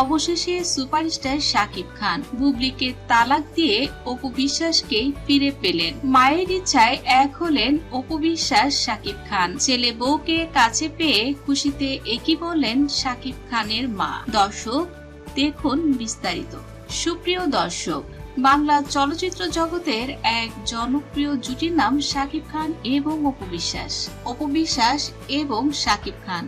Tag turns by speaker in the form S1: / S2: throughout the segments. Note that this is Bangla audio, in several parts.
S1: অবশেষে সুপারস্টার শাকিব খান বুবলিকে তালাক দিয়ে অপু বিশ্বাসকে ফিরে পেলেন। মায়ের ইচ্ছায় এক হলেন অপু বিশ্বাস শাকিব খান। ছেলে বউকে কাছে পেয়ে খুশিতে একই বললেন শাকিব খানের মা। দর্শক, দেখুন বিস্তারিত। সুপ্রিয় দর্শক, বাংলা চলচ্চিত্র জগতের এক জনপ্রিয় জুটির নাম শাকিব খান এবং অপু বিশ্বাস। অপু বিশ্বাস এবং শাকিব খান।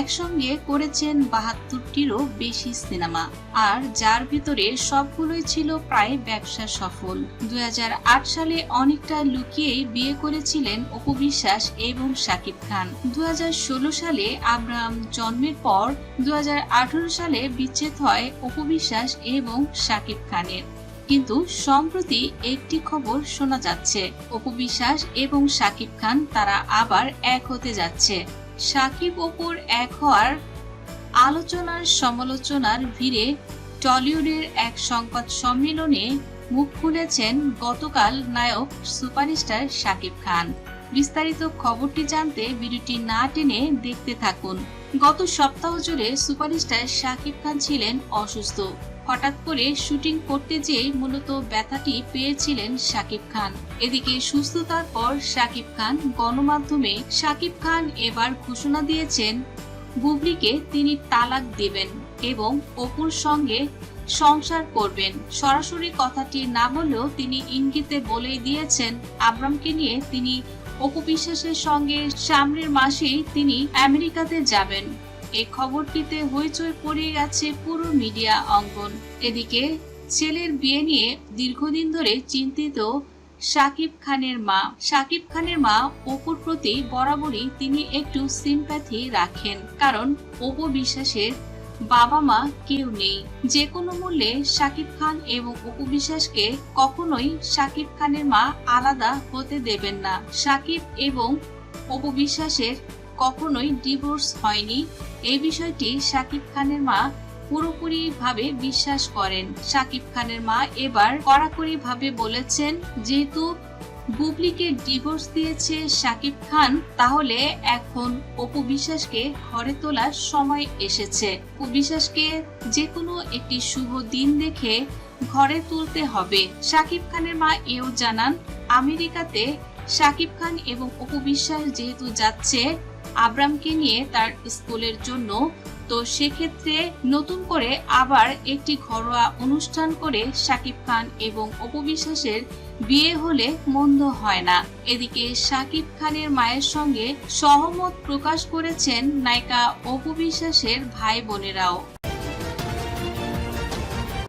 S1: একসঙ্গে করেছেন বাহাত্তরটিরও বেশি সিনেমা। আর যার ভিতরে সবগুলোই ছিল প্রায় ব্যবসা সফল। দু হাজার আট সালে অনেকটা লুকিয়েই বিয়ে করেছিলেন অপু বিশ্বাস এবং শাকিব খান। দু হাজার ষোলো সালে আব্রাহাম জন্মের পর দু হাজার আঠারো সালে বিচ্ছেদ হয় অপু বিশ্বাস এবং শাকিব খানের। কিন্তু সম্প্রতি একটি খবর শোনা যাচ্ছে, অপু বিশ্বাস এবং শাকিব খান তারা আবার এক হতে যাচ্ছে। সাকিব অপুর এক হওয়ার আলোচনার সমালোচনার ভিড়ে টলিউডের এক সংবাদ সম্মেলনে মুখ খুলেছেন গতকাল নায়ক সুপারস্টার শাকিব খান। বিস্তারিত খবরটি জানতে ভিডিওটি না টেনে দেখতে থাকুন। গত সপ্তাহ জুড়ে সুপারস্টার শাকিব খান ছিলেন অসুস্থ। হঠাৎ করে শুটিং করতে যেয়ে মূলত ব্যথাটি পেয়েছিলেন শাকিব খান। এদিকে সুস্থতার পর শাকিব খান গণমাধ্যমে শাকিব খান এবার ঘোষণা দিয়েছেন, বুবলিকে তিনি তালাক দেবেন এবং অপুর সঙ্গে সংসার করবেন। সরাসরি কথাটি না বলেও তিনি ইঙ্গিতে বলেই দিয়েছেন, আব্রামকে নিয়ে তিনি অপু বিশ্বাসের সঙ্গে সামনের মাসেই তিনি আমেরিকাতে যাবেন। এই খবরটিতে হইচই পড়ে গেছে পুরো মিডিয়া অঙ্গন। এদিকে ছেলের বিয়ে নিয়ে দীর্ঘদিন ধরে চিন্তিত শাকিব খানের মা। শাকিব খানের মা অপুর প্রতি বরাবরই তিনি একটু সিম্প্যাথি রাখেন, কারণ অপু বিশ্বাসের বাবা মা কেউ নেই। যে কোনো মূল্যে শাকিব খান এবং অপু বিশ্বাসকে কখনোই শাকিব খানের মা আলাদা হতে দেবেন না। শাকিব এবং অপু বিশ্বাসের কখনোই ডিভোর্স হয়নি। এই বিষয়টি শাকিব খানের মা পুরোপুরি ভাবে বিশ্বাস করেন। শাকিব খানের মা এবার কড়াকড়ি ভাবে বলেছেন, যেহেতু বুবলিকে ডিভোর্স দিয়েছে শাকিব খান, তাহলে এখন অপু বিশ্বাসকে ঘরে তোলার সময় এসেছে। অপু বিশ্বাসকে যে কোনো একটি শুভ দিন দেখে ঘরে তুলতে হবে। শাকিব খানের মা এও জানান, আমেরিকাতে শাকিব খান এবং অপু বিশ্বাস যেহেতু যাচ্ছে আব্রামকে নিয়ে তার স্কুলের জন্য। তো সেক্ষেত্রে নতুন করে আবার একটি ঘরোয়া অনুষ্ঠান করে সাকিব খান এবং অপবিশ্বাসের বিয়ে হলে মন্দ হয় না। এদিকে সাকিব খানের মায়ের সঙ্গে সহমত প্রকাশ করেছেন নায়িকা অপবিশ্বাসের ভাই বোনেরাও